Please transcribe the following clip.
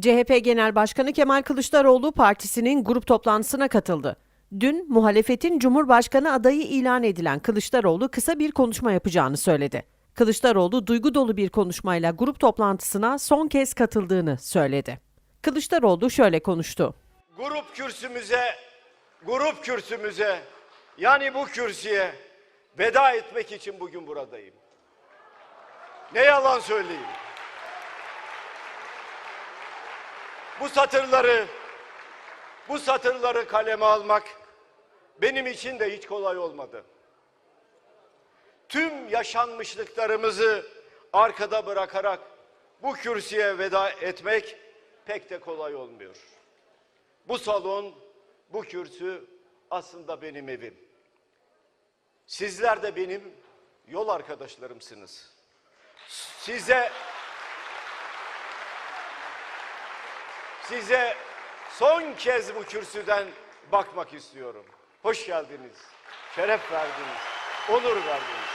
CHP Genel Başkanı Kemal Kılıçdaroğlu partisinin grup toplantısına katıldı. Dün muhalefetin Cumhurbaşkanı adayı ilan edilen Kılıçdaroğlu kısa bir konuşma yapacağını söyledi. Kılıçdaroğlu duygu dolu bir konuşmayla grup toplantısına son kez katıldığını söyledi. Kılıçdaroğlu şöyle konuştu. grup kürsümüze, grup kürsümüze yani bu kürsüye veda etmek için bugün buradayım. Ne yalan söyleyeyim. Bu satırları, bu satırları kaleme almak benim için de hiç kolay olmadı. Tüm yaşanmışlıklarımızı arkada bırakarak bu kürsüye veda etmek pek de kolay olmuyor. Bu salon, bu kürsü aslında benim evim. Sizler de benim yol arkadaşlarımsınız. Size size son kez bu kürsüden bakmak istiyorum. Hoş geldiniz. Şeref verdiniz. Onur verdiniz.